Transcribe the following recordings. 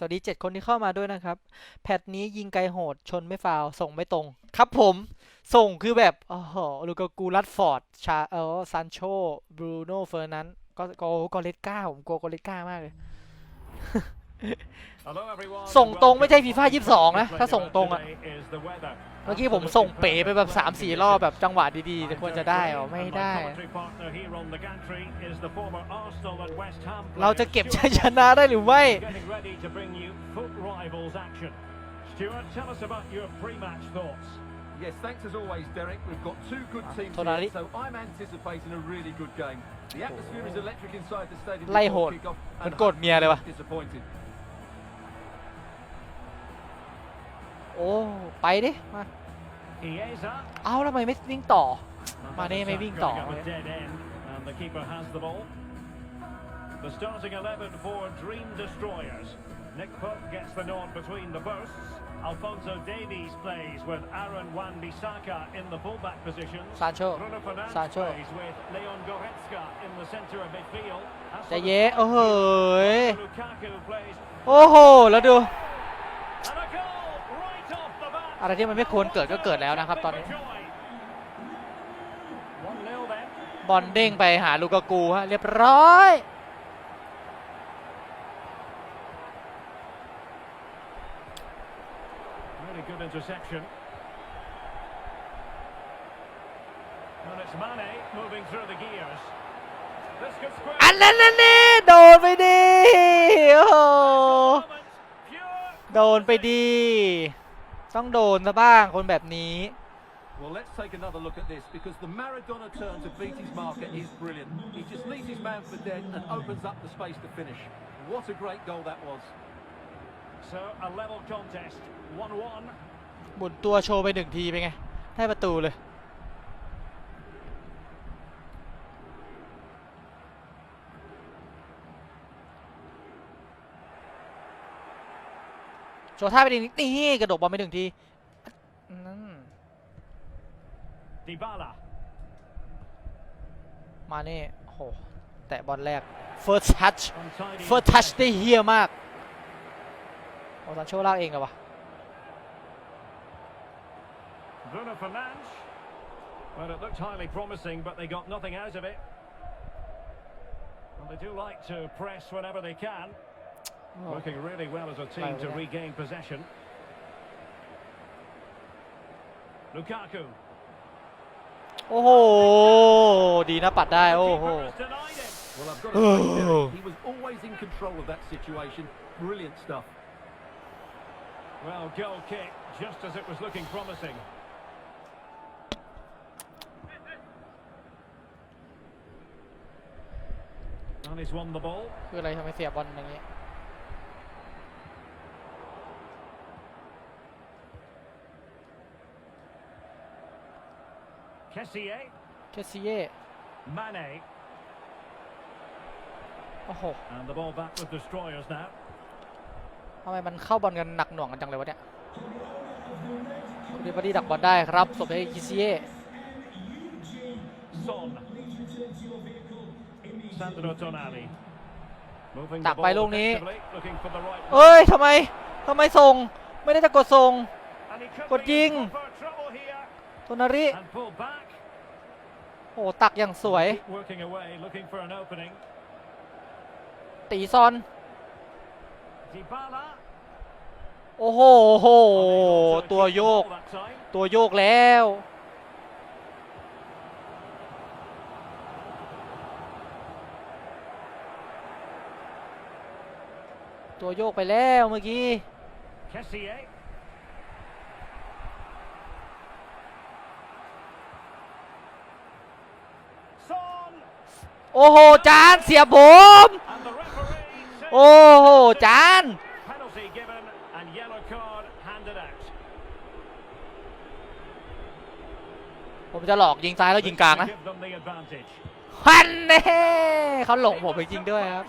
สวัสดี 7 คนที่เข้ามาด้วยนะครับ แพทนี้ยิงไกล โหด ชนไม่ ฟาว ส่งไม่ตรง ครับผม ส่งคือแบบอ๋อลูกกู รัดฟอร์ด ชา เออซันโช บรูโน่เฟอร์นันก็โกเลสก้า ผมกลัวกเลสก้ามากเลยส่งตรงไม่ใช่ฟีฟ่ายี่สบสองนะ ถ้าส่งตรงอะเมื่อกี้ผมส่งเป๋ไปแบบสามสี่รอบแบบจังหวะดีๆจะควรจะได้หรอไม่ได้ เราจะเก็บชัยชนะได้หรือไม่โทนาริไล่โหดมันโกรธเมียเลยวะโอ้ไปดิมาเอาแลทำไมไม่วิ่งต่อ มาเน่ไม่วิ่งต่อซานโชจะเย่โอ้โหโอ้โหแล้วดูอะไรที่มันไม่ควรเกิดก็เกิดแล้วนะครับ ตอนนี้ บอลเด้งไปหาลูกกูฮะเรียบร้อยอันนั้นนี่โดนไปดีโอ้โดนไปดีต้องโดนซะบ้างคนแบบนี้บุนตัวโชว์ไปหนึ่งทีไปไงได้ประตูเลยโชว์ท่าไปดีนี่กระโดดบอลไปหนึ่งทีดีบาละมาเน่โหแตะบอลแรก first touch first touch ได้เฮียมากโอซานโชลากเองเหรอวะเ Oh. Working really well as a team to regain possession. Lukaku. โอ้โหดีนะปัดได้โอ้โห oh, oh. Well, I've got to oh. say, he was always in control of that situation. Brilliant stuff. Well, goal kick, just as it was looking promising. And he's won the ball. Kessier. k โอ้โหทำไมมันเข้าบอลกันหนักหน่วงกันจังเลยวะเนี่ยเดณพอดีดักบอลได้ครับสบให้คิซิเอตักไปลูกนี้ เอ้ยทำไมทำไมส่งไม่ได้จะกดส่งกดยิงทนาริ โอ้ ตักอย่างสวย ตีซอน โอ้โห โห ตัวโยก ตัวโยก แล้ว ตัวโยก ไปแล้ว เมื่อกี้โอ้โห จานเสียผม โอ้โห จาน ผมจะหลอกยิงซ้ายแล้วยิงกลางนะฮันเน่เขาหลงผมจริงด้วยครับ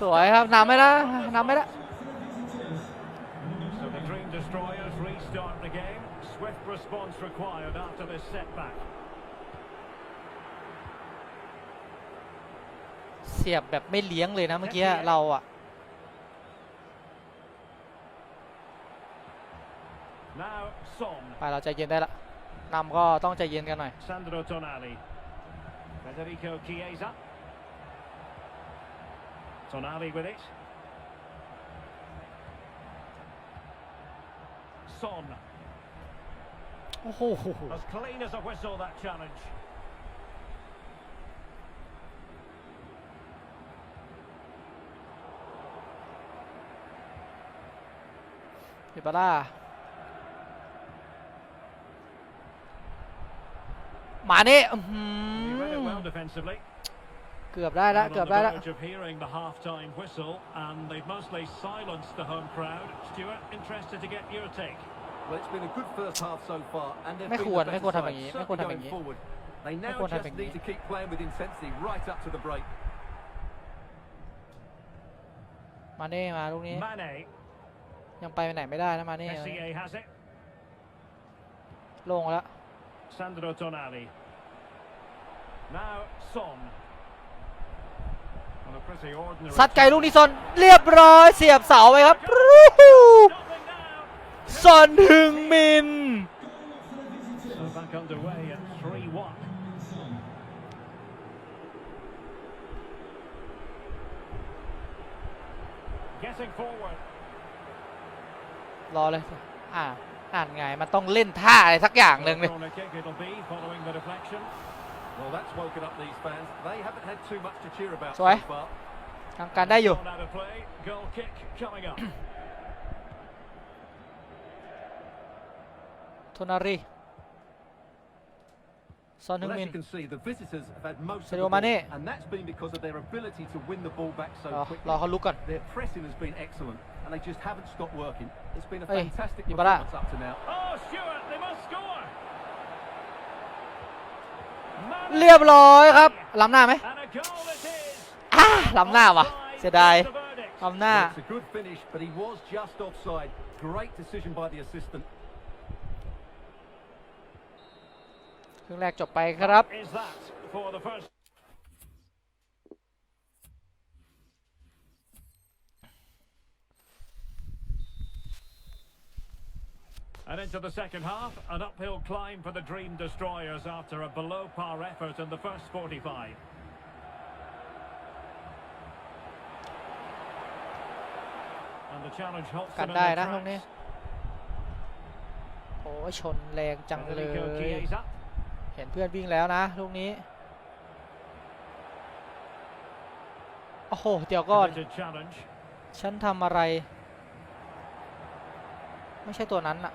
สวยครับนำไม่ได้นำไม่ได้สียบแบบไม่เลี้ยงเลยนะเมื่อกี้เราอ่ะไปเราใจเย็นได้ละนำก็ต้องใจเย็นกันหน่อยโอ้โหิบาร่ามานี่เกือบได้ละเกือบได้ละไม่ควรไม่ควรทำอย่างนี้ไม่ควรทำอย่างนี้ไม่ควรทำอย่างนี้มาเน่มาลูกนี้ยังไปไหนไม่ได้แล้วมานี่ ลงแล้วสัตไก่ลูกนี้ซอน เรียบร้อย เสียบเสาไปครับซอนถึงมินเ e t t i n g forward รอเลย อ่าอ่านไงมันต้องเล่นท่าอะไรสักอย่างหนึ่งเลยสวยทำการได้อยู่ทนารีซอนนึงมินเซโรมาเน่รอเขาลุกกัน It's been a fantastic performance up to now. Oh, Stewart, they must score. เรียบร้อยครับล้ำหน้าไหม And a goal it is. อ่าล้ำหน้าว่ะเสียดาย The verdict. ล้ำหน้า It's a good finish, but he was just offside. Great decision by the assistant. ครึ่งแรกจบไปครับ Is that for the first And into the second half, an uphill climb for the Dream Destroyers after a below-par effort in the first 45. And the challenge halts them in their t r a โอ้ชนแรงจังเลย เห็นเพื่อนวิ่งแล้วนะ ลูกนี้ โอ้โห เดี๋ยวก่อนฉันทำอะไร ไม่ใช่ตัวนั้นอะ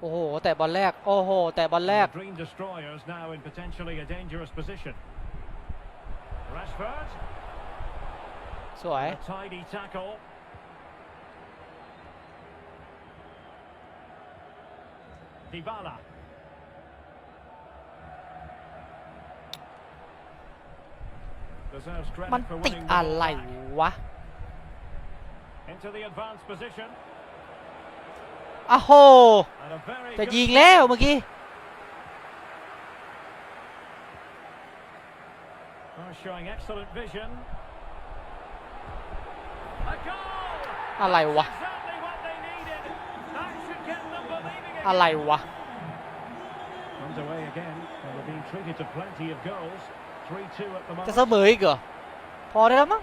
โอ้โห แต่บอลแรก โอ้โห แต่บอลแรกสวยมันติดอะไรวะอ้าโหจะยิงแล้วเมื่อกี้ showing excellent vision. A goal! อะไรวะ Exactly what they needed. That should get them believing again. อะไรวะ Comes away again. Well, they've been treated to plenty of goals. 3-2 at the moment. จะเสมออีกเหรอพอได้แล้วมั้ง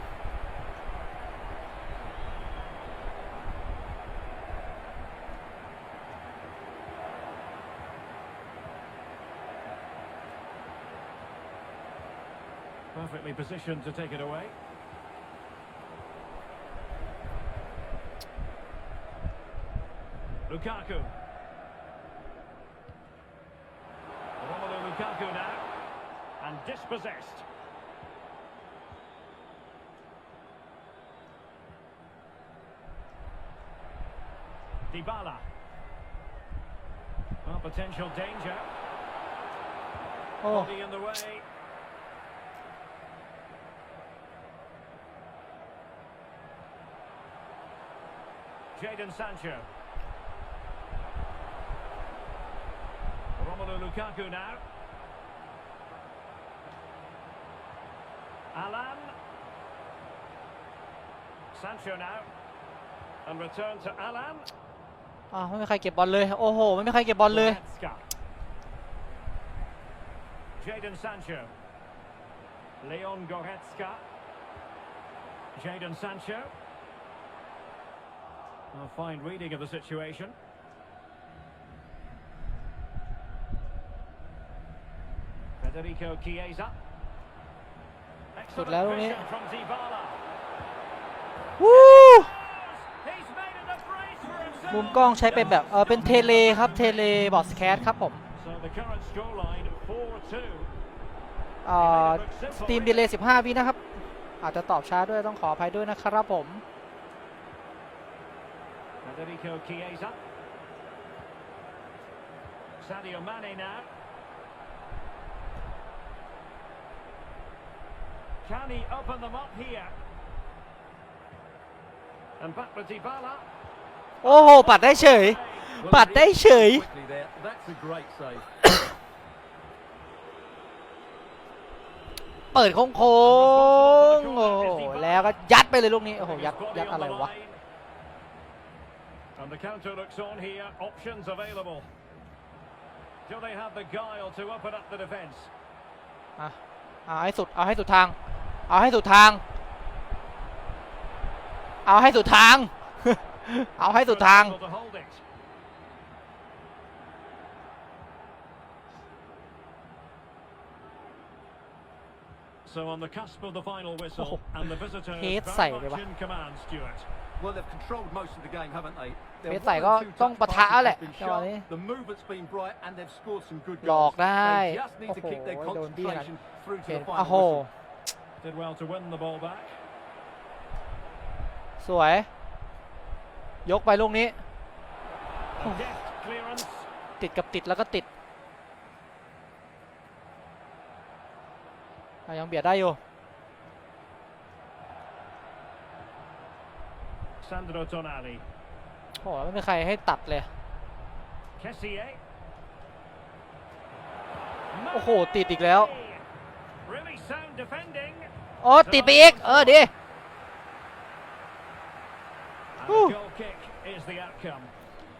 Perfectly positioned to take it away. Lukaku. Romelu Lukaku now. And dispossessed. Dybala. Well, potential danger. Oh. Body in the way. Jadon Sancho. Romelu Lukaku now. Alan. Sancho now. And return to Alan. อ่าไม่มีใครเก็บบอลเลยโอ้โหไม่มีใครเก็บบอลเลย ah, Jadon Sancho. Leon Goretzka. Jadon Sancho. A fine reading of the situation. Federico Chiesa. สุดแล้วตรงนี้ from Dybala. w o o มุมกล้องใช้เป็นแบบเออเป็นเทเลครับเทเลบอสแคสครับผมเอ่อสตีมดีเลย์15 วินะครับ อาจจะตอบช้าด้วย ต้องขออภัยด้วยนะครับผม Federico Chiesa. Sadio Mane now. Can he open them up here? And back with Dybala. โอ้โหปัดได้เฉยปัดได้เฉยเปิดโค้งโอ้โหแล้วก็ยัดไปเลยลูกนี้โอ้โหยัดยัดอะไรวะ And the counter looks on here. Options available. Do they have the guile to open up the defence? À, i hãy thụt, à, hãy thụt thang. À, hãy thụt thang. À, hãy thụt thang. À, hãy So on the cusp of the final whistle, oh, and the visitors. is about to เมสไซก็ต้องปะทะแหละจังหวะนี้หลอกได้โอ้โหโดนดีนะโอ้สวย ยกไปลูกนี้ ติดกับติดแล้วก็ติดยังเบียดได้อยู่ a l e Sandro s Tonali. โหไม่มีใครให้ตัดเลย Kessier. โอ้โหติดอีกแล้วโอ้ติดไปอีก เออดี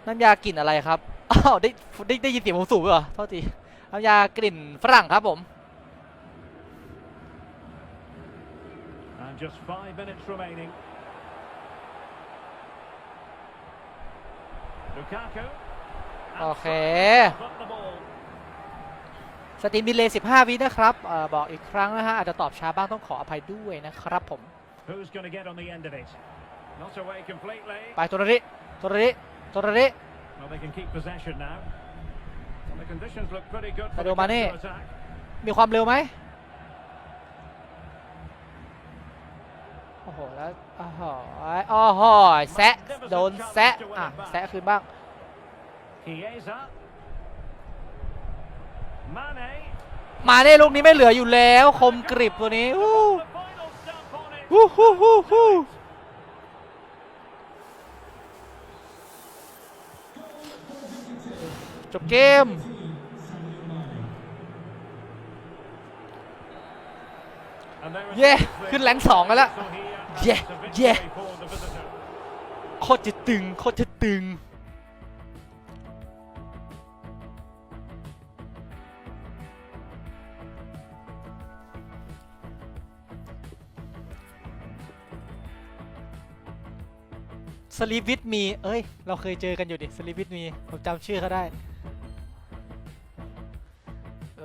น้ำยากลิ่นอะไรครับอ้าวได้ได้ได้ยินเสียงผมสูบเหรอโทษทีน้ำยากลิ่นฝรั่งครับผมอโอเค สตรีมดีเลย์15 วินะครับออบอกอีกครั้งนะฮะ อาจจะตอบช้าบ้าง ต้องขออภัยด้วยนะครับผม ไปตุรริตุรริตุรริไปดูมาเน่มีความเร็วไหมแล้วอ๋อหอยแซะโดนแซะอ่ะแซะคืนบ้างมาได้ลูกนี้ไม่เหลืออยู่แล้วคมกริบตัวนี้วู้วูจบเกมเย้ขึ้นแรงสองแล้วเย่เย่โคตรจะตึงโคตรจะตึง สลีฟวิทมี เอ้ย เราเคยเจอกันอยู่ดิ สลีฟวิทมี ผมจำชื่อเขาได้ เอ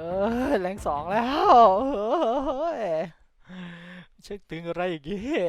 อแรงสองแล้ว เฮ้เช็คถึงอะไรอย่างเงี้ย